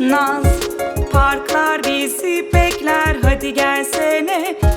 naz Parklar bizi bekler. Hadi gelsene